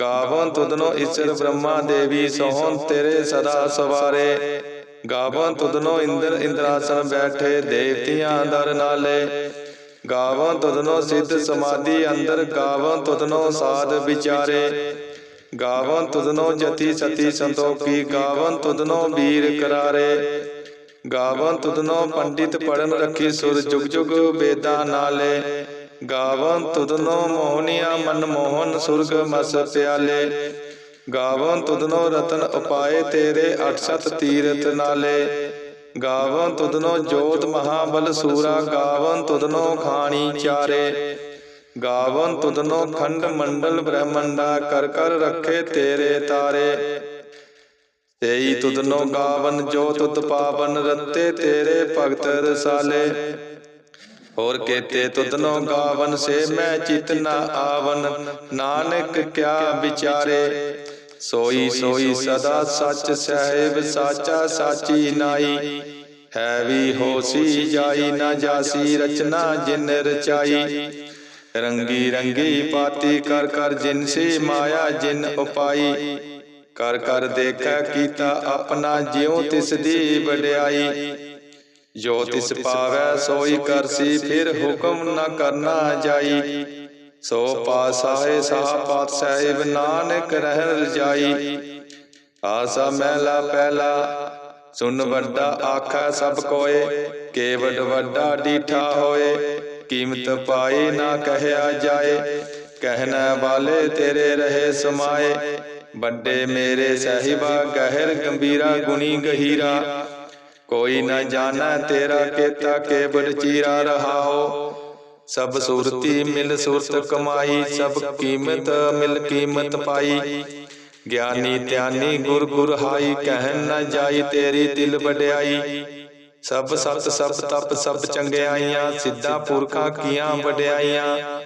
ਗਾਵਨ ਤੁਧਨੋ ਈਸ਼ਰ ਬ੍ਰਹਮਾ ਦੇਵੀ, ਸੋਹਣ ਤੇਰੇ ਸਦਾ ਸਵਾਰੇ। ਗਾਵਨ ਤੁਧਨੋ ਇੰਦਰ ਇੰਦਰਾਸਨ ਬੈਠੇ, ਦੇਵਤਿਆਂ ਦਰ ਨਾਲੇ। ਗਾਵਨ ਤੁਧਨੋ ਸਿੱਧ ਸਮਾਧੀ ਅੰਦਰ, ਗਾਵਨ ਤੁਧਨੋ ਸਾਧ ਵਿਚਾਰੇ। ਗਾਵਨ ਤੁਧਨੋ ਜਤੀ ਸਤੀ ਸੰਤੋਖੀ, ਗਾਵਨ ਤੁਧਨੋ ਵੀਰ ਕਰਾਰੇ। ਗਾਵਨ ਤੁਧਨੋ ਪੰਡਿਤ ਪੜਨ ਰੱਖੀ ਸੁਰ ਜੁਗ ਜੁਗ ਵੇਦਾਂ ਨਾਲੇ। ਗਾਵਨ ਤੁਧਨੋ ਮੋਹਨੀਆ ਮਨ ਮੋਹਨ ਸੁਰਗ ਮਸ ਪਿਆਲੇ। ਗਾਵਨ ਤੁਧਨੋ ਰਤਨ ਉਪਾਏ ਤੇਰੇ 68 ਤੀਰਥ ਨਾਲੇ। ਗਾਵਨ ਤੁਧਨੋ ਜੋਤ ਮਹਾਬਲ ਸੂਰਾ, ਗਾਵਨ ਤੁਧਨੋ ਖਾਣੀ ਚਾਰੇ। ਗਾਵਨ ਤੁਧਨੋ ਖੰਡ ਮੰਡਲ ਬ੍ਰਹਮੰਡਾ, ਕਰ ਕਰ ਰੱਖੇ ਤੇਰੇ ਤਾਰੇ। ਤੇਈ ਤੁਧਨੋ ਗਾਵਨ ਜੋ ਤੁਤ ਪਾਵਨ ਰੱਤੇ ਤੇਰੇ ਭਗਤ ਰਸਾਲੇ। ਹੋਰ ਕੇਤੇ ਤੁਧਨੋ ਗਾਵਨ ਸੇ ਮੈਂ ਚਿਤ ਨਾ ਆਵਨ। ਨਾਨਕ ਕਿਆ ਵਿਚਾਰੇ? ਸੋਈ ਸੋਈ ਸਦਾ ਸੱਚ ਸਹਿਬ ਸਾਚਾ ਸਾਚੀ ਨਾਈ। ਹੈ ਵੀ ਹੋਸੀ ਜਾਈ ਨਾ ਜਾਸੀ ਰਚਨਾ ਜਿਨ ਰਚਾਈ। ਰੰਗੀ ਰੰਗੀ ਪਾਤੀ ਕਰ ਕਰ ਜਿਨ ਸੀ ਮਾਇਆ ਜਿਨ ਉਪਾਈ। ਕਰ ਕਰ ਦੇਖੈ ਕੀਤਾ ਆਪਣਾ ਜਿਉ ਤਿਸ ਦੀ ਵਡਿਆਈ। ਜੋ ਤਿਸ ਪਾਵੈ ਸੋਈ ਕਰਸੀ ਫਿਰ ਹੁਕਮ ਨਾ ਕਰਨਾ ਜਾਈ। ਸੋ ਪਾਸਾਏ ਸਾਹ ਪਾਤ ਸਾਹਿਬ ਨਾਨਕ ਰਹਿ ਰਜਾਈ ਆਸਾ ਮਹਿਲਾ ਪਹਿਲਾ ਸੁਨ ਵੱਡਾ ਆਖਾ ਸਭ ਕੋਏ ਕੇਵਡ ਵੱਡਾ ਡੀਠਾ ਹੋਏ ਕੀਮਤ ਪਾਈ ਨਾ ਕਹਿਆ ਜਾਏ। ਕਹਿਣਾ ਵਾਲੇ ਤੇਰੇ ਰਹੇ ਸਮਾਏ। ਵੱਡੇ ਮੇਰੇ ਸਹਿਬਾ ਗਹਿਰ ਗੰਭੀਰਾ ਗੁਣੀ ਗਹੀਰਾ। ਕੋਈ ਨਾ ਜਾਣਾ ਤੇਰਾ ਕੇਤਾ ਕੇਵਡ ਚੀਰਾ ਰਹਾਓ। ਸਭ ਸੁਰਤੀ ਮਿਲ ਸੁਰਤ ਕਮਾਈ ਸਭ ਕੀਮਤ ਮਿਲ ਕੀਮਤ ਪਾਈ। ਗਿਆਨੀ ਧਿਆਨੀ ਗੁਰ ਗੁਰ ਹਾਈ ਕਹਿਣ ਨਾ ਜਾਈ ਤੇਰੀ ਦਿਲ ਵਡਿਆਈ। ਸਭ ਸਤ ਸਭ ਤਪ ਸਭ ਚੰਗਿਆਈਆਂ ਸਿੱਧਾ ਪੁਰਖਾਂ ਕੀਆਂ ਵਡਿਆਈਆਂ।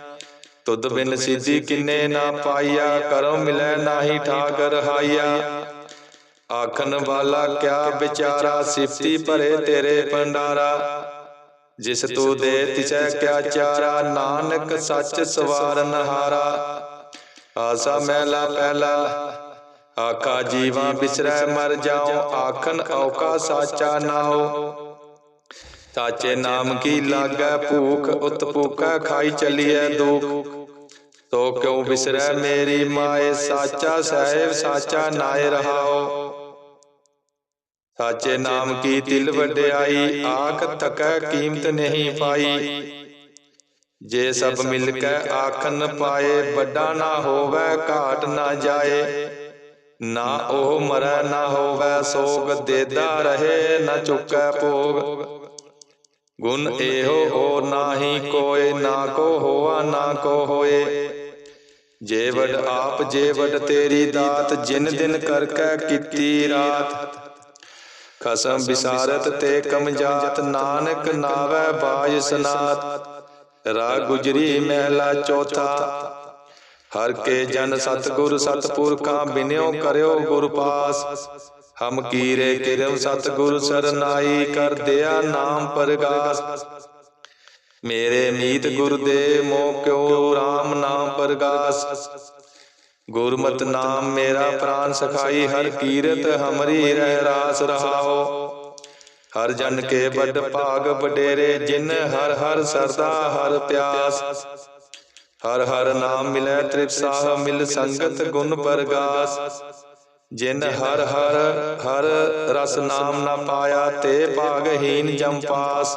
ਤੁਧ ਬਿਨ ਸਿੱਧੀ ਕਿੰਨੇ ਨਾ ਪਾਈਆ ਕਰੋ ਮਿਲੈ ਨਾਹੀ ਠਾਕ ਰਹਾਈਆ ਆਖਣ ਵਾਲਾ ਕਿਆ ਵਿਚਾਰਾ ਸਿਫਤੀ ਭਰੇ ਤੇਰੇ ਭੰਡਾਰਾ? ਜਿਸ ਤੂੰ ਦੇ ਤਿਸੈ ਕਿਆ ਚਾਰਾ, ਨਾਨਕ ਸੱਚ ਸਵਾਰਨ ਹਾਰਾ ਆਸਾ ਮਹਿਲਾ ਪਹਿਲਾ ਆਕਾ ਜੀਵਾਂ ਬਿਸਰੈ ਮਰ ਜਾਉ ਆਖਨ ਔਕਾ ਸਾਚਾ ਨਾਉ। ਸਾਚੇ ਨਾਮ ਕੀ ਲਾਗੈ ਭੂਖ ਉਤ ਭੂਖੈ ਖਾਈ ਚੱਲੀਐ ਦੁਖ। ਤੋ ਕਿਉ ਬਿਸਰੈ ਮੇਰੀ ਮਾਏ, ਸਾਚਾ ਸਹਿਬ, ਸਾਚਾ ਨਾਏ ਰਹਾਓ। ਸਾਚੇ ਨਾਮ ਕੀ ਤਿਲ ਵਡਿਆਈ, ਆਖ ਥਕੈ ਕੀਮਤ ਨਹੀਂ ਪਾਈ। ਜੇ ਸਭ ਮਿਲ ਕੇ ਆਖਨ ਪਾਏ, ਵੱਡਾ ਨਾ ਹੋਵੇ, ਘਾਟ ਨਾ ਜਾਏ। ਨਾ ਉਹ ਮਰੈ, ਨਾ ਹੋਵੇ, ਸੋਗ ਦੇਦਾ ਰਹੇ, ਨਾ ਚੁੱਕੈ ਭੋਗ। ਗੁਣ ਇਹੋ ਹੋ ਨਾਹੀ ਕੋਏ, ਨਾ ਕੋ ਹੋਆ, ਨਾ ਕੋ ਹੋਏ। ਜੇ ਆਪ, ਜੇ ਤੇਰੀ ਦਾਤ, ਜਿਨ ਦਿਨ ਕਰਕੇ ਕੀਤੀ ਰਾਤ। ਖਸਮ ਵਿਸਾਰਤ ਤੇ ਕਮਜਾਤ ਨਾਨਕ ਨਾਵੈ ਬਾਜ ਸਨਾਤ। ਰਾ ਗੁਜਰੀ ਮਹਿਲਾ ਚੌਥਾ। ਹਰ ਕੇ ਜਨ ਸਤਗੁਰ ਸਤਪੁਰਖਾਂ, ਬਿਨਿਓ ਕਰਿਓ ਗੁਰ ਪਾਸ। ਹਮ ਕੀਰੇ ਕਿਰਮ ਸਤਿਗੁਰ ਸਰਨਾਈ, ਕਰ ਦਿਆ ਨਾਮ ਪਰਗਾਸ। ਮੇਰੇ ਮੀਤ ਗੁਰ ਦੇ ਮੋ ਕਿਉ RAM ਨਾਮ ਪਰਗਾਸ। ਗੁਰਮਤਿ ਨਾਮ ਮੇਰਾ ਪ੍ਰਾਨ ਸਖਾਈ, ਹਰ ਕੀਰਤ ਹਮਰੀ ਰਹਿ ਰਾਸ ਰਹਾਓ। ਹਰ ਜਨ ਕੇ ਵੱਡ ਭਾਗ ਵਡੇਰੇ, ਜਿਨ ਹਰ ਹਰ ਸਰਦਾ ਹਰ ਪਿਆਸ। ਹਰ ਹਰ ਨਾਮ ਮਿਲੈ ਤ੍ਰਿਪਸਾਹ ਮਿਲ ਸੰਗਤ ਗੁਣ ਪਰਗਾਸ। ਜਿਨ ਹਰ ਹਰ ਹਰ ਰਸ ਨਾਮ ਨਾ ਪਾਇਆ, ਤੇ ਭਾਗਹੀਨ ਜਮਪਾਸ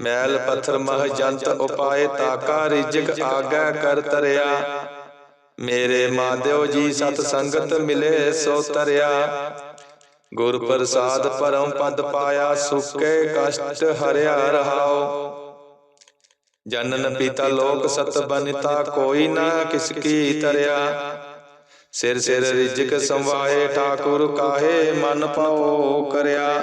ਮੈਲ ਪੱਥਰ ਮਹ ਜੰਤ ਉਪਾਏ ਤਾਕਾ ਰਿਜਕ ਆਗੈ ਕਰ ਤਰਿਆ। ਮੇਰੇ ਮਾਧਿਓ ਜੀ ਸਤ ਸੰਗਤ ਮਿਲੇ ਸੋ ਤਰਿਆ। ਗੁਰ ਪ੍ਰਸਾਦ ਪਰਮ ਪਦ ਪਾਇਆ ਸੁਕੇ ਕਸ਼ਟ ਹਰਿਆ ਰਹਾਓ ਜਨਨ ਪਿਤਾ ਲੋਕ ਸਤ ਬਨਿਤਾ ਕੋਈ ਨਾ ਕਿਸ ਕੀ ਤਰਿਆ। ਸਿਰ ਸਿਰ ਰਿਜਕ ਸੰਵਾਏ, ਠਾਕੁਰ ਕਾਹੇ ਮਨ ਪਾਓ ਕਰਿਆ।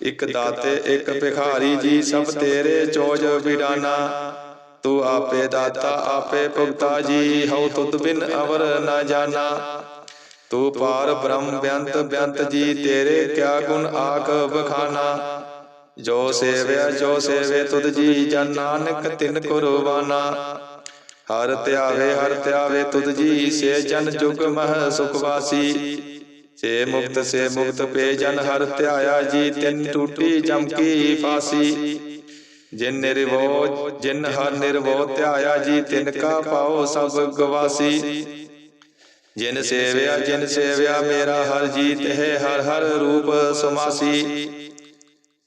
ਇਕ ਦਾਤੇ ਇਕ ਭਿਖਾਰੀ ਜੀ ਸਭ ਤੇਰੇ ਚੋਜ ਵਿਡਾਨਾ ਤੂੰ ਆਪੇ ਦਾਤਾ ਆਪੇ ਭੁਗਤਾ ਜੀ ਹਉ ਤੁਧ ਬਿਨ ਅਵਰ ਨਾ ਜਾਣਾ। ਤੂੰ ਪਾਰ ਬ੍ਰਹਮ ਬਿਆੰਤ ਬਿਆੰਤ ਜੀ ਤੇਰੇ ਕਿਆ ਗੁਣ ਆਖ ਬਖਾਨਾ ਜੋ ਸੇਵਿਆ ਜੋ ਸੇਵੇ ਤੁਧ ਜੀ ਜਨ ਨਾਨਕ ਤਿਨ ਕੁਰਬਾਨਾ। ਹਰ ਧਿਆਵੇ ਹਰ ਧਿਆਵੇ ਤੁਧ ਜੀ ਸੇ ਜਨ ਜੁਗ ਮਹ ਸੁਖ ਵਾਸੀ। ਸੇ ਮੁਕਤ ਸੇ ਮੁਕਤ ਪੇ ਜਨ ਹਰ ਧਿਆਇਆ ਜੀ, ਤਿਨ ਟੂਟੀ ਜਮ ਕੀ ਫਾਸੀ। ਜਿਨ ਨਿਰਵੋ, ਜਿਨ ਹਰ ਨਿਰਵੋ ਧਿਆਇਆ ਜੀ, ਤਿਨ ਕਾ ਪਾਓ ਸਭ ਗਵਾਸੀ। ਜਿਨ ਸੇਵਿਆ ਜਿਨ ਸੇਵਿਆ, ਮੇਰਾ ਹਰ ਜੀ ਤੇ ਹਰ ਹਰ ਰੂਪ ਸਮਾਸੀ।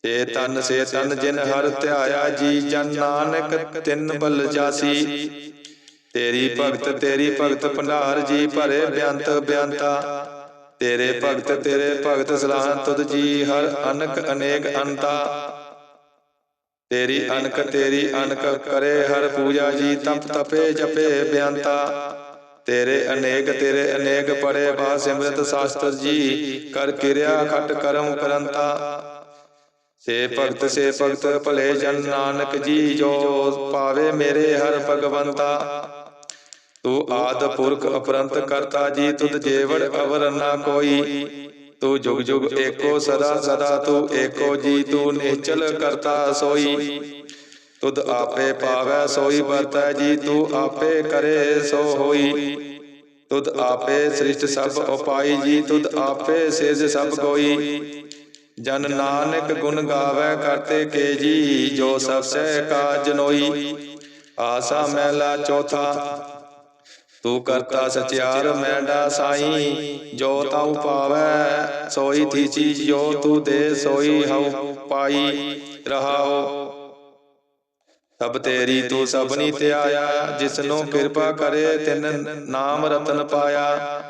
ਤੇ ਤਨ, ਸੇ ਤਨ ਜਿਨ ਹਰ ਧਿਆਇਆ ਜੀ, ਜਨ ਨਾਨਕ ਤਿੰਨ ਬਲ ਜਾਸੀ। ਤੇਰੀ ਭਗਤ ਤੇਰੀ ਭਗਤ ਭੰਡਾਰ ਜੀ, ਭਰੇ ਬਿਆੰਤ ਬਿਆੰਤਾ। ਤੇਰੇ ਭਗਤ ਤੇਰੇ ਭਗਤ ਸਲਾਹ ਤੁਧ ਜੀ, ਹਰ ਅਨਕ ਅਨੇਕ ਅੰਤਾ ਤੇਰੀ ਅਨਕ ਤੇਰੀ ਅਨਕ ਕਰੇ, ਹਰ ਪੂਜਾ ਜੀ ਤਪ ਤਪੇ, ਜਪੇ ਬਿਆੰਤਾ। ਤੇਰੇ ਅਨੇਕ ਤੇਰੇ ਅਨੇਕ ਪੜੇ, ਬਾ ਸਿਮਰਤ ਸ਼ਾਸਤਰ ਜੀ, ਕਰ ਕਿਰਿਆ ਖਟ ਕਰਮ ਕਰੰਤਾ। ਸੇ ਭਗਤ ਸੇ ਭਗਤ ਭਲੇ ਜਨ ਨਾਨਕ ਜੀ, ਜੋ ਪਾਵੇ ਮੇਰੇ ਹਰ ਭਗਵੰਤਾ। ਤੂੰ ਆਦ ਪੁਰਖ ਅਪਰੰਤ ਕਰਤਾ ਜੀ ਤੁਧ ਜੇਵੜ ਅਵਰ ਨਾ ਕੋਈ। ਤੂੰ ਜੁਗ ਜੁਗ ਏਕੋ ਸਦਾ ਸਦਾ ਤੂੰ ਏਕੋ ਜੀ ਤੂੰ ਨਿਹਚਲ ਕਰਤਾ ਸੋਈ। ਤੁਧ ਆਪੇ ਪਾਵੈ ਸੋਈ ਵਰਤੈ ਜੀ ਤੂੰ ਆਪੇ ਕਰੇ ਸੋ ਹੋਈ। ਤੁਧ ਆਪੇ ਸ੍ਰਿਸ਼ਟ ਸਭ ਉਪਾਈ ਜੀ ਤੁਧ ਆਪੇ ਸਿਰਜ ਸਭ ਕੋਈ। ਜਨ ਨਾਨਕ ਗੁਣ ਗਾਵੇ ਕਰਤੇ ਕੇ ਜੀ ਜੋ ਸਭ ਸਹਿ ਕਾਜ ਨੋਈ। ਆਸਾ ਮਹਿਲਾ ਚੌਥਾ। ਤੂੰ ਕਰਤਾ ਸਚਿਆਰ ਮੈਂਡਾ ਸਾਈ, ਜੋ ਤਾਉ ਪਾਵੈ, ਸੋਈ ਥੀ ਜੋ ਤੂੰ ਦੇ ਸੋਈ ਹਉ ਪਾਈ, ਰਹਾਓ। ਸਭ ਤੇਰੀ ਤੂੰ ਸਭਨੀ ਧਿਆਇਆ, ਜਿਸਨੂੰ ਕਿਰਪਾ ਕਰੇ ਤਿਨ ਨਾਮ ਰਤਨ ਪਾਇਆ।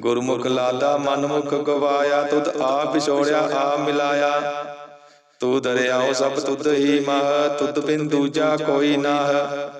ਗੁਰਮੁਖ ਲਾਦਾ ਮਨਮੁਖ ਗਵਾਇਆ, ਤੁਧ ਆਪ ਵਿਛੋੜਿਆ ਆ ਮਿਲਾਇਆ। ਤੂੰ ਦਰਿਆਓ ਸਭ ਤੁਧ ਹੀ ਮਹ, ਤੁਧ ਬਿਨ ਦੂਜਾ ਕੋਈ ਨਾਹ।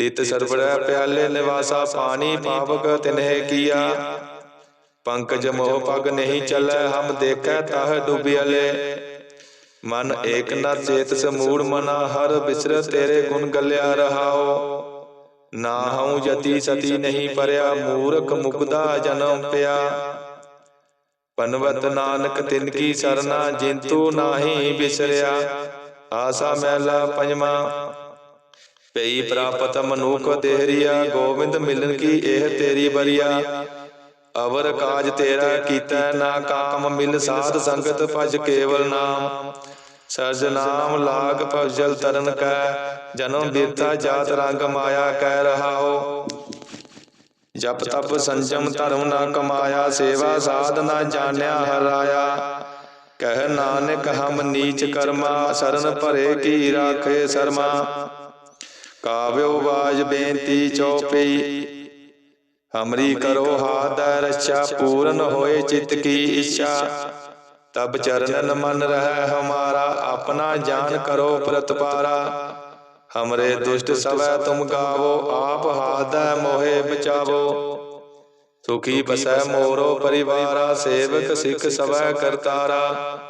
ਤਿਤ ਸਰਬੜੈ ਪਿਆਲੇ ਨਿਵਾਸਾ ਪਾਣੀ ਪਾਵਕ ਤਿਨਹਿ ਕੀਆ। ਪੰਕਜ ਮੋਹ ਪਗ ਨਹੀਂ ਚੱਲੈ, ਹਮ ਦੇਖੈ ਤਾਹ ਡੁਬਿਆਲੇ। ਮਨ ਏਕ ਨ ਚੇਤ ਸਮੂੜ ਮਨਾ, ਹਰ ਬਿਸਰ ਤੇਰੇ ਗੁਣ ਗਲਿਆ ਰਹਾਓ। ਨਾ ਹਉ ਜਤੀ ਸਤੀ ਨਹੀਂ ਪਰਿਆ, ਮੂਰਖ ਮੁਕਦਾ ਜਨਮ ਪਿਆ। ਪਨਵਤ ਨਾਨਕ ਤਿਨ ਕੀ ਸਰਨਾ, ਜਿੰਤੂ ਨਾਹੀ ਬਿਸਰਿਆ। ਆਸਾ ਮਹਿਲਾ ਪੰਜਵਾ ਪਈ ਪ੍ਰਾਪਤ ਮਨੁਖ ਦੇਹਰੀਆ ਗੋਬਿੰਦ ਮਿਲਨ ਕੀ ਇਹ ਤੇਰੀ ਬਰੀਆ? ਅਵਰ ਕਾਜ ਤੇਰਾ ਕੀਤਾ ਨਾ ਕਾਮ ਮਿਲ ਸਾਧ ਸੰਗਤ ਭਜ ਕੇਵਲ ਨਾਮ। ਸਰਜ ਨਾਮ ਲਾਗ ਭਜਲ ਤਰਨ ਕੈ। ਜਨਮ ਬਿਰਥਾ ਜਾਤ ਰੰਗ ਮਾਇਆ ਕਹਿ ਰਹਾਓ। ਜਪ ਤਪ ਸੰਜਮ ਧਰਮ ਨਾ ਕਮਾਇਆ ਸੇਵਾ ਸਾਧ ਨਾ ਜਾਣਿਆ ਹਰਾਇਆ। ਕਹਿ ਨਾਨਕ ਹਮ ਨੀਚ ਕਰਮਾ ਸਰਨ ਭਰੇ ਕੀ ਰਾਖੇ ਸਰਮਾ। ਕਾਵਿਓ ਬਾਜ ਬੇਨਤੀ ਚਉਪਈ ਹਮਰੀ ਕਰੋ ਹਾਥ ਰੱਛਾ ਪੂਰਨ ਹੋਏ ਚਿਤ ਕੀ ਇੱਛਾ। ਤਬ ਚਰਨਨ ਮਨ ਰਹਿ ਹਮਾਰਾ ਆਪਣਾ ਜਾਨ ਕਰੋ ਪ੍ਰਤਪਾਰਾ। ਹਮਰੇ ਦੁਸ਼ਟ ਸਵੈ ਤੁਮ ਗਾਵੋ ਆਪ ਹਾਦੈ ਮੋਹਿ ਬਚਾਵੋ। ਸੁਖੀ ਬਸੈ ਮੋਰੋ ਪਰਿਵਾਰਾ ਸੇਵਕ ਸਿੱਖ ਸਵੈ ਕਰਤਾਰਾ।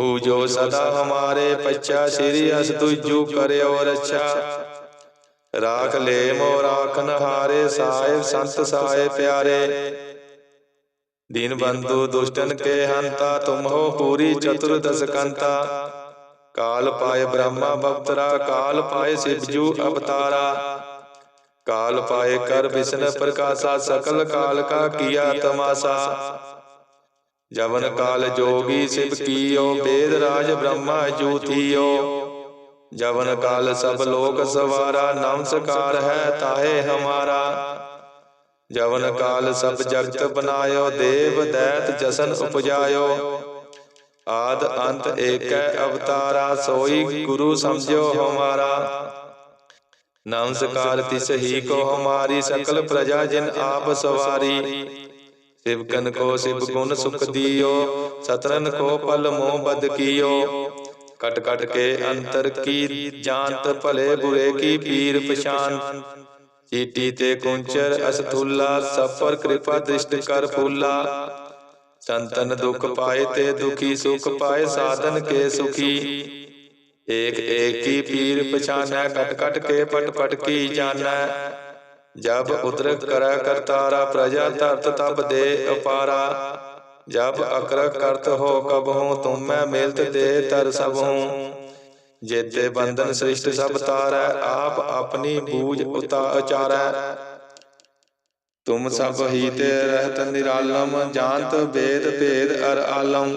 ਹੂ ਜੋ ਸਦਾ ਹਮਾਰੇ ਪਛਾ ਸ੍ਰੀ ਅਸ ਤੁਜੂ ਕਰਿਓ ਰੱਛਾ। ਰਾਖ ਲੈ ਮੋ ਰਾਖਨ ਹਾਰੇ ਸਾਹਿਬ ਸੰਤ ਸਾਏ ਪਿਆਰੇ। ਦੀਨ ਬੰਧੂ ਦੁਸ਼ਟਨ ਕੇ ਹੰਤਾ, ਤੁਮ ਹੋ ਪੂਰੀ ਚਤੁਰਦਸ ਕੰਤਾ। ਕਾਲ ਪਾਏ ਬ੍ਰਹਮਾ ਬਪਤਰਾ, ਕਾਲ ਪਾਏ ਸਿਵਜੂ ਅਵਤਾਰਾ। ਕਾਲ ਪਾਏ ਕਰ ਵਿਸ਼ਨ ਪ੍ਰਕਾਸ਼ਾ, ਸਕਲ ਕਾਲ ਕਾ ਕੀਆ ਤਮਾਸਾ। ਜਵਨ ਕਾਲ ਜੋਗੀ ਸਿਵ ਕੀਓ ਵੇਦ ਰਾਜ ਬ੍ਰਹਮਾ ਜੂਥੀਓ। ਜਵਨ ਕਾਲ ਸਭ ਲੋਕ ਸਵਾਰਾ ਨਮਸਕਾਰ ਹੈ ਤਾਹੇ ਹਮਾਰਾ। ਜਵਨ ਕਾਲ ਸਭ ਜਗਤ ਬਨਾਇਓ ਦੇਵ ਦੈਤ ਜਸਨ ਉਪਜਾਇਓ। ਆਦ ਅੰਤ ਏਕੈ ਅਵਤਾਰਾ ਸੋਈ ਗੁਰੂ ਸਮਝਿਓ ਹਮਾਰਾ। ਨਮਸਕਾਰ ਤਿਸ ਹੀ ਕੋ ਹਮਾਰੀ ਸਕਲ ਪ੍ਰਜਾ ਜਿਨ ਆਪ ਸਵਾਰੀ। ਸਿਵਕਨ ਕੋ ਸਿਵ ਗੁਣ ਸੁਖ ਦਿਓ ਸਤਰਨ ਕੋ ਪਲ ਮੋਹ ਬਦ ਕੀਓ। ਕਟ ਕਟ ਕੇ ਅੰਤਰ ਕੀ ਜਾਣਤ ਭਲੇ ਬੁਰੇ ਕੀ ਪੀਰ ਪਛਾਨ। ਚੀਟੀ ਤੇ ਕੁੰਚਰ ਅਸਥੁੱਲਾ, ਸਫਰ ਕਿਰਪਾ ਦ੍ਰਿਸ਼ਟ ਕਰ ਫੂਲਾ। ਸੰਤਨ ਦੁਖ ਪਾਏ ਤੇ ਦੁਖੀ ਸੁਖ ਪਾਏ, ਸਾਧਨ ਕੇ ਸੁਖੀ। ਏਕ ਏਕ ਕੀ ਪੀਰ ਪਛਾਨੈ, ਕਟ ਕਟ ਕੇ ਪਟ ਪਟ ਕੀ ਜਾਣੈ। ਜਬ ਉਦਰ ਕਰੈ ਕਰਤਾਰਾ ਪ੍ਰਜਾ ਧਰਤ ਤਬ ਦੇ ਅਪਾਰਾ। ਜਬ ਅਕਰ ਕਰਤ ਹੋ ਕਬ ਹੂੰ ਤੁਮ ਮੈਂ ਮਿਲਤ ਦੇ ਤਰ ਸਭ। ਹੂੰ ਜੇਤੇ ਬੰਧਨ ਸ੍ਰਿਸ਼ਟ ਸਭ ਤਾਰੈ ਆਪ ਆਪਣੀ ਬੂਝ ਉਤਾ ਉਚਾਰੈ ਤੁਮ ਸਭ ਹੀ ਤੇ ਰਹਿਤ ਨਿਰਾਲਮ ਜਾਣਤ ਵੇਦ ਭੇਦ ਅਰ ਆਲਮ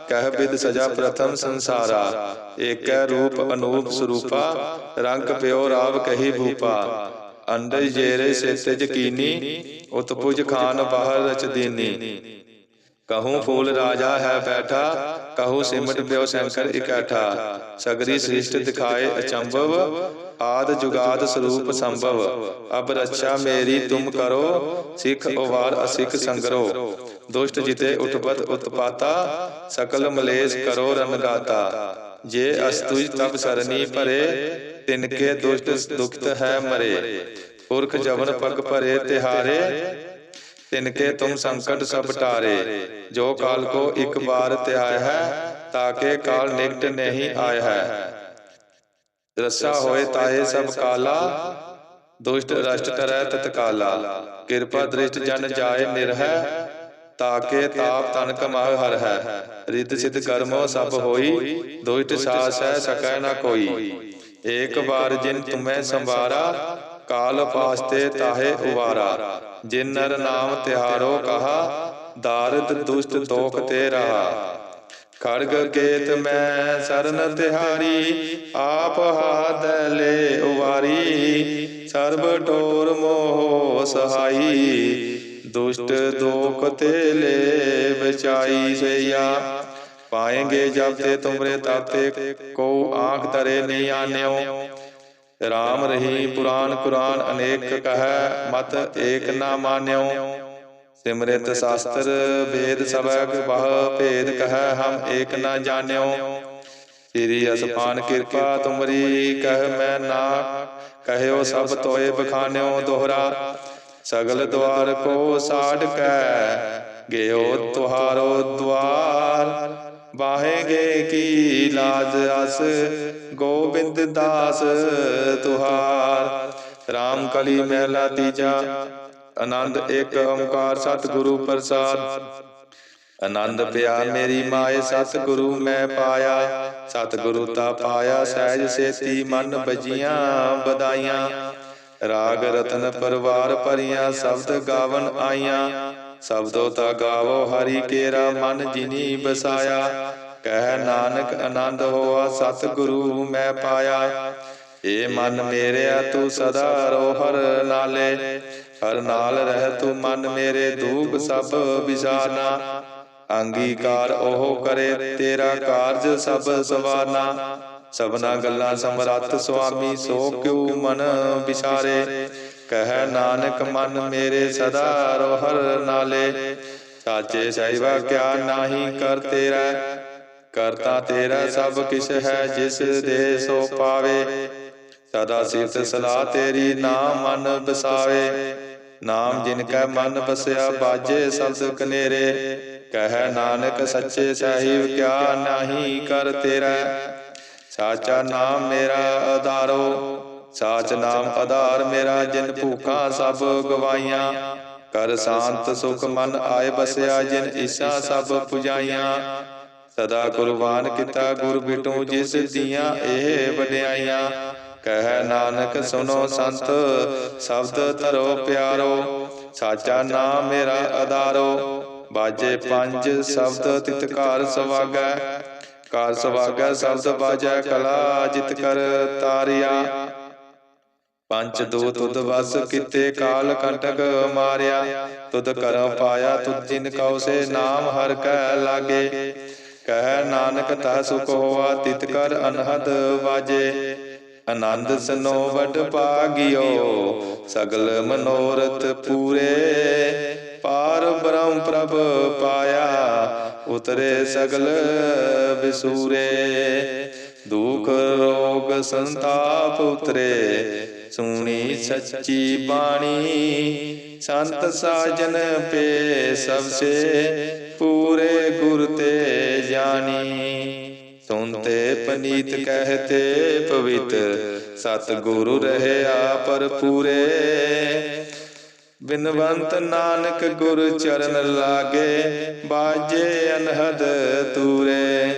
ਕਹਿ ਬਿਦ ਸਜਾ ਪ੍ਰਥਮ ਸੰਸਾਰਾ। ਏਕੈ ਰੂਪ ਅਨੂਪ ਸਰੂਪਾ। ਰੰਗ ਪਿਓ ਰਾਵ ਕਹੀ ਭੂਪਾ। ਅੰਡਜ ਜੇਰੇ ਸੇਤੇ ਜਕੀਨੀ। ਉਤਪੁਜ ਖਾਨ ਬਾਹਰ ਰਚ ਦੀਨੀ ਕਹੂੰ ਫੂਲ ਰਾਜਾ ਹੈ ਬੈਠਾ। ਕਹੂੰ ਸਿਮਟ ਪਿਓ ਸ਼ੰਕਰ ਇਕੱਠਾ। ਸਗਰੀ ਸ੍ਰਿਸ਼ਟ ਦਿਖਾਏ ਅਚੰਭਵ। ਆਦ ਜੁਗਾਦ ਸਰੂਪ ਸੰਭਵ। ਅਬ ਰੱਛਾ ਮੇਰੀ ਤੁਮ ਕਰੋ। ਸਿੱਖ ਉਵਾਰ ਅਸਿੱਖ ਸੰਗਰੋ। ਦੁਸ਼ਟ ਜਿਤੇ ਉਠਪਤ ਉਤਪਾਤਾ ਸਕਲ ਮਲੇਸ਼ ਕਰੋ ਰਨਗਾਤਾ ਜੇ ਅਸਤੁਜ ਤਬ ਸਰਨੀ ਭਰੇ ਤਿਨਕੇ ਦੁਸ਼ਟ ਦੁਖਤ ਹੈ ਮਰੇ। ਪੁਰਖ ਜਵਨ ਪਗ ਭਰੇ ਤਿਹਾਰੇ। ਤਿਨਕੇ ਤੁਮ ਸੰਕਟ ਸਭ ਟਾਰੇ। ਜੋ ਕਾਲ ਕੋ ਇੱਕ ਬਾਰ ਧਿਆਇ ਹੈ ਤਾਕੇ ਕਾਲ ਨਿਕਟ ਨਹੀਂ ਆਇਆ ਹੈ। ਰਸਾ ਹੋਏ ਤਾਏ ਸਭ ਕਾਲਾ ਦੁਸ਼ਟ ਰਸ਼ਟ ਕਰੈ ਤਤਕਾਲਾ। ਕਿਰਪਾ ਦ੍ਰਿਸ਼ਟ ਜਨ ਜਾਏ ਨਿਰਹੈ। ਤਾਕੇ ਤਾਪ ਤਨ ਕਮਾਹ ਹਰ ਹੈ। ਰਿੱਧ ਸਿਧ ਕਰਮੋ ਸਭ ਹੋਈ ਦੁਸ਼ਟ ਸਾਸ ਹੈ ਸਕੈ ਨਾ ਕੋਈ। ਏਕ ਵਾਰ ਜਿਨ ਤੁਮੈ ਸੰਵਾਰਾ, ਕਾਲ ਪਾਸਤੇ ਤਾਹੇ ਉਵਾਰਾ। ਜਿਨ ਨਰ ਨਾਮ ਤਿਹਾਰੋ ਕਹਾ, ਦਾਰਿਦ ਦੁਸ਼ਟ ਦੋਖ ਤੇ ਰਹਾ। ਖੜਗ ਕੇਤ ਮੈਂ ਸਰਨ ਤਿਹਾਰੀ, ਆਪ ਹਾਦ ਲੈ ਉਵਾਰੀ। ਸਰਬ ਟੋਰ ਮੋਹ ਸਹਾਈ। ਦੁਸ਼ਟ ਦੋਖ ਤੇ ਲੈ ਬਚਾਈ ਸਈਆ। ਪਾਏਂਗੇ ਜਬ ਤੇ ਤੁਮਰੇ ਤਾਤੇ ਕੋ ਆਂਖ ਤਰੇ ਨਹੀਂ ਆਨਿਓ। ਰਾਮ ਰਹੀ ਪੁਰਾਨ ਕੁਰਾਨ ਅਨੇਕ ਕਹੈ, ਮਤ ਏਕ ਨਾ ਮਾਨਿਓ। ਸਿਮਰਿਤ ਸ਼ਾਸਤਰ ਵੇਦ ਸਭੈ ਬਹੁ ਭੇਦ ਕਹੈ, ਹਮ ਏਕ ਨਾ ਜਾਣਿਓ। ਤੇਰੀ ਅਸਪਾਨ ਕਿਰਪਾ ਤੁਮਰੀ, ਕਹਿ ਮੈਂ ਨਾ। ਕਹਿਓ ਸਭ ਤੋਏ ਬਖਾਨਿਓ ਦੋਹਰਾ। ਸਗਲ ਦਵਾਰ ਕੋ ਸਾੜ ਕੈ। ਗਿਓ ਤੁਹਾਰੋ ਦਵਾਰ। ਬਾਹੇਗੇ ਕੀ ਲਾਜ ਅਸ? ਗੋਬਿੰਦ ਦਾਸ ਤੁਹਾਰ। RAM ਕਲੀ ਮਹਿਲਾ ਤੀਜਾ। ਆਨੰਦ ਇੱਕ ਓੰਕਾਰ ਸਤਿਗੁਰੂ ਪ੍ਰਸਾਦ। ਆਨੰਦ ਪਿਆ ਮੇਰੀ ਮਾਏ ਸਤਿਗੁਰੂ ਮੈਂ ਪਾਇਆ। ਸਤਿਗੁਰੂ ਤਾ ਪਾਇਆ। ਸਹਿਜ ਸੇਤੀ ਮਨ ਬਜੀਆਂ ਬਦਾਈਆਂ ਰਾਗ ਰਤਨ ਪਰਵਾਰ ਭਰੀਆਂ ਸ਼ਬਦ ਗਾਵਨ ਆਈਆਂ ਸ਼ਬਦੋ ਤਾ ਗਾਵੋ ਹਰੀ ਕੇਰਾ ਮਨ ਜਿਨੀ ਬਸਾਇਆ। ਕਹਿ ਨਾਨਕ ਆਨੰਦ ਹੋਆ, ਸਤਿਗੁਰੂ ਮੈਂ ਪਾਇਆ। ਏ ਮਨ ਮੇਰਿਆ, ਤੂੰ ਸਦਾ ਰੋ ਹਰ ਨਾਲੇ। ਹਰ ਨਾਲ ਰਹਿ ਤੂੰ ਮਨ ਮੇਰੇ ਦੂਖ ਸਭ ਵਿਸਾਰਨਾ ਅੰਗੀਕਾਰ ਉਹ ਕਰੇ, ਤੇਰਾ ਕਾਰਜ ਸਭ ਸਵਾਰਨਾ ਸਭਨਾ ਗੱਲਾਂ ਸਮਰੱਥ ਸੁਆਮੀ, ਸੋ ਕਿਉ ਮਨ ਵਿਚਾਰੇ? ਕਹਿ ਨਾਨਕ ਮਨ ਮੇਰੇ ਸਦਾ ਰੋ ਹਰ ਨਾਲੇ। ਸਾਚੇ ਸਹਿਬਾ, ਕਿਆ ਨਾਹੀ ਕਰ ਤੇਰਾ? ਕਰਤਾ ਤੇਰਾ ਸਭ ਕਿਛ ਹੈ, ਜਿਸ ਦੇ ਸੋ ਪਾਵੇ। ਸਦਾ ਸਿਫਤ ਸਲਾਹ ਤੇਰੀ ਨਾਮ ਮਨ ਬਸਾਵੇ। ਨਾਮ ਜਿਨ ਕੈ ਮਨ ਬਸਿਆ, ਬਾਜੇ ਸ਼ਬਦ ਕਨੇਰੇ। ਕਹਿ ਨਾਨਕ ਸੱਚੇ ਸਾਹਿਬ, ਕਿਆ ਨਾਹੀ ਕਰ ਤੇਰਾ? ਸਾਚਾ ਨਾਮ ਮੇਰਾ ਆਧਾਰੋ, ਸਾਚ ਨਾਮ ਆਧਾਰ ਮੇਰਾ ਜਿਨ ਭੂਖਾ ਸਭ ਗਵਾਈਆਂ। ਕਰ ਸ਼ਾਂਤ ਸੁਖ ਮਨ ਆਏ ਬਸਿਆ ਜਿਨ ਈਸਾ ਸਭ ਪੁਜਾਈਆਂ। ਸਦਾ ਕੁਰਬਾਨ ਕੀਤਾ ਗੁਰ ਬਿਟੂ ਜਿਸ ਦੀਆਂ ਇਹ ਵਡਿਆਈਆਂ। ਕਹਿ ਨਾਨਕ ਸੁਨੋ ਸੰਤ, ਸ਼ਬਦ ਧਰੋ ਪਿਆਰੋ। ਸਾਚਾ ਨਾਮ ਮੇਰਾ ਆਧਾਰੋ, ਬਾਜੇ ਪੰਜ ਸ਼ਬਦ ਤਿਤਕਾਰ ਸਵਾਗੈ। ਕਾਰ ਸਵਾਗੈ ਸ਼ਬਦ ਬਾਜੈ ਕਲਾ, ਜਿਤ ਕਰ ਤਾਰਿਆ। ਪੰਜ ਦੋ ਤੁਧ ਵਸ ਕਿਤੇ, ਕਾਲ ਕੰਟਕ ਮਾਰਿਆ। ਤੁਧ ਕਰਮ ਪਾਇਆ, ਤੁਧ ਜਿਨ ਕਉ ਸੇ ਨਾਮ ਹਰ ਕੈ ਲਾਗੇ। ਕਹਿ ਨਾਨਕ ਤਾ ਸੁਖ ਹੋਆ, ਤਿਤ ਕਰ ਅਨਹਦ ਵਾਜੇ। ਆਨੰਦ ਸਨੋ ਵਡ ਭਾਗਿਓ ਸਗਲ ਮਨੋਰਥ ਪੂਰੇ। ਉਤਰੇ ਸਗਲ ਵਿਸੂਰੇ ਦੁਖ ਰੋਗ ਸੰਤਾਪ ਉਤਰੇ। ਸੁਣੀ ਸੱਚੀ ਬਾਣੀ, ਸੰਤ ਸਾਜਨ ਪੇ ਸਭ ਸੇ ਪੂਰੇ ਗੁਰ ਤੇ ਜਾਣੀ। ਸੁਨਤੇ ਪਨੀਤ ਕਹਤੇ ਪਵਿੱਤ ਸਤ ਗੁਰੂ ਰਹਿਆ ਪਰ ਪੂਰੇ ਬਿਨਵੰਤ ਨਾਨਕ ਗੁਰ ਚਰਨ ਲਾਗੇ, ਬਾਜੇ ਅਨਹਦ ਤੂਰੇ।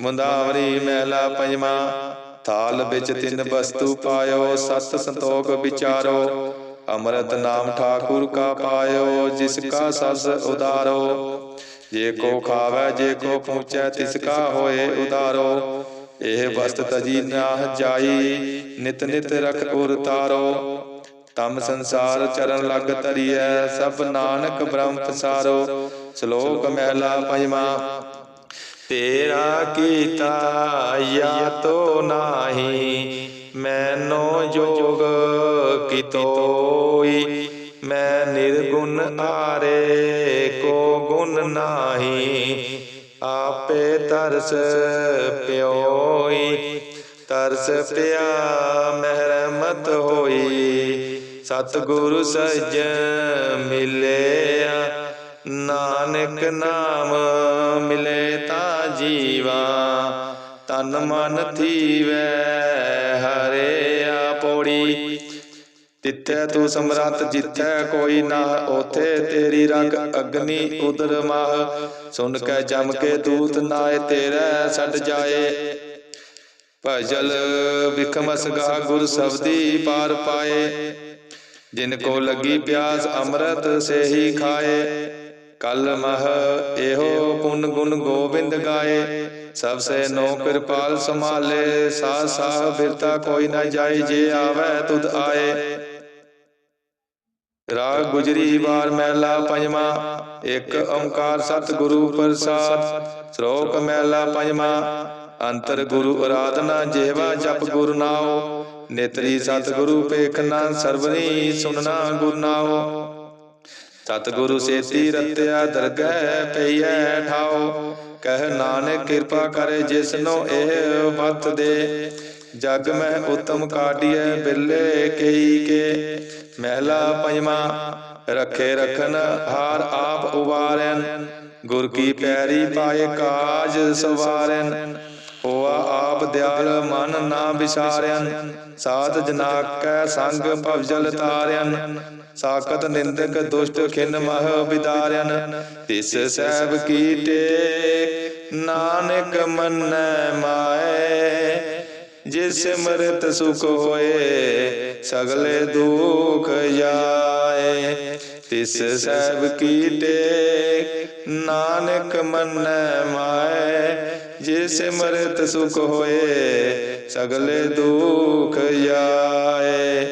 ਮੁੰਦਾਵਰੀ ਮਹਿਲਾ ਪੰਜਵਾ, ਥਾਲ ਵਿੱਚ ਤਿੰਨ ਵਸਤੂ ਪਾਇਓ, ਸਤ ਸੰਤੋਖ ਵਿਚਾਰੋ। ਅੰਮ੍ਰਿਤ ਨਾਮ ਠਾਕੁਰ ਕਾ ਪਾਇਓ, ਜਿਸ ਕਾ ਸਸ ਉਦਾਰੋ। ਜੇ ਕੋ ਖਾਵੇ, ਜੇ ਕੋ ਪਹੁੰਚੈ, ਤਿਸ ਕਾ ਹੋਏ ਉਦਾਰੋ। ਇਹ ਵਸਤ ਤਜੀ ਨਾ ਜਾਈ, ਨਿਤ ਨਿਤ ਰਖ ਉਰ ਤਾਰੋ। ਤਮ ਸੰਸਾਰ ਚਰਨ ਲਗ ਤਰੀਐ ਸਭ ਨਾਨਕ ਬ੍ਰਹਮ ਪਸਾਰੋ। ਸ਼ਲੋਕ ਮਹਿਲਾ ਪੰਜਵਾ। ਤੇਰਾ ਕੀਤਾ ਯਤੋ ਨਾਹੀ, ਮੈਨੋ ਜੋਗ ਕਿਤੋਈ। ਮੈਂ ਨਿਰਗੁਣ ਆਰੇ ਕੋ ਗੁਣ ਨਾਹੀ, ਆਪੇ ਤਰਸ ਪਿਓਈ। ਤਰਸ ਪਿਆ, ਮਹਿਰਮਤ ਹੋਈ। ਸਤਿਗੁਰੂ ਸੱਜਣ ਮਿਲਿਆ। ਨਾਨਕ ਨਾਮ ਮਿਲੇ ਤਾਂ ਜੀਵਾ। ਤਨ ਮਨ ਥੀਵੈ ਹਰਿਆ ਪੌੜੀ। ਤਿੱਥੈ ਤੂੰ ਸਮਰੱਥ ਜਿੱਥੈ ਕੋਈ ਨਾ ਉਥੇ ਤੇਰੀ ਰਗ ਅਗਨੀ ਉਦਰ ਮਾਹ। ਸੁਨ ਕੇ ਜਮ ਕੇ ਦੂਤ ਨਾਏ, ਤੇਰੇ ਛੱਡ ਜਾਏ। ਭਜਲ ਵਿਖਮਸ ਗਾ ਗੁਰ ਸਬਦੀ ਪਾਰ ਪਾਏ। ਜਿਨ ਕੋ ਲੱਗੀ ਪਿਆਸ ਅੰਮ੍ਰਿਤ ਸੇ ਹੀ ਖਾਏ, ਕਲ ਮਹ ਇਹੋ ਪੁਨ ਗੁਣ ਗੋਬਿੰਦ ਗਾਏ। ਸਭ ਸੇ ਨੋ ਕਿਰਪਾਲ ਸੰਭਾਲੇ ਸਾਹ ਸਾਹ ਬਿਰਤਾ ਕੋਈ ਨਾ ਜਾਏ, ਜੇ ਆਵੇ ਤੁਧ ਆਏ। ਰਾਗ ਗੁਜਰੀ ਵਾਰ ਮਹਿਲਾ ਪੰਜਵਾ, ਇੱਕ ਓੰਕਾਰ ਸਤਿਗੁਰੂ ਪ੍ਰਸਾਦ। ਸ਼ਲੋਕ ਮਹਿਲਾ ਪੰਜਵਾ, ਅੰਤਰ ਗੁਰੂ ਅਰਾਧਨਾ ਜਿਹਵਾ ਜਪ ਗੁਰ ਨਾਉ। ਨੇਤਰੀ ਸਤਿਗੁਰੂ ਪੇਖਣਾ ਸਰਵਣੀ ਸੁਨਣਾ ਗੁਰਨਾ ਸਤਿਗੁਰੂ ਸੇਤੀ ਰਤਿਆ ਦਰਗਹਿ ਪਈਐ ਠਾਉ ਕਹਿ ਨਾਨਕ ਕਿਰਪਾ ਕਰੇ ਜਿਸਨੋ ਇਹ ਵਤ ਦੇ। ਜਗ ਮੈਂ ਉਤਮ ਕਾਟਿਐ ਬਿਰਲੇ ਕਈ ਕੇ। ਮਹਿਲਾ ਪੰਜਵਾ, ਰਖੇ ਰਖਨ ਹਾਰ ਆਪ ਉਵਾਰੈਨ। ਗੁਰ ਕੀ ਪੈਰੀ ਪਾਏ ਕਾਜ ਸਵਾਰੈਨ। ਹੋਆ ਆਪ ਦਿਆਲ ਮਨ ਨਾ ਵਿਸਾਰਿਆਨ ਸਾਧ ਜਨਾ ਸੰਗ ਭਵਜਲ ਤਾਰਿਆਨ ਸਾਖਤ ਨਿੰਦਕ ਦੁਸ਼ਟ ਖਿਨ ਮਹ ਵਿਦਾਰਿਆਨ ਤਿਸ ਸਹਿਬ ਕੀ ਟੇਕ ਨਾਨਕ ਮੰਨੈ ਮਾਏ। ਜਿਸ ਸਿਮਰਤ ਸੁਖ ਹੋਏ, ਸਗਲੇ ਦੁਖ ਜਾਏ। ਤਿਸ ਸਹਿਬ ਕੀ ਟੇਕ ਨਾਨਕ ਮੰਨੈ ਮਾਏ। ਜਿਸ ਸਿਮਰਤ ਸੁਖ ਹੋਏ ਸਗਲੇ ਦੁਖ ਜਾਏ।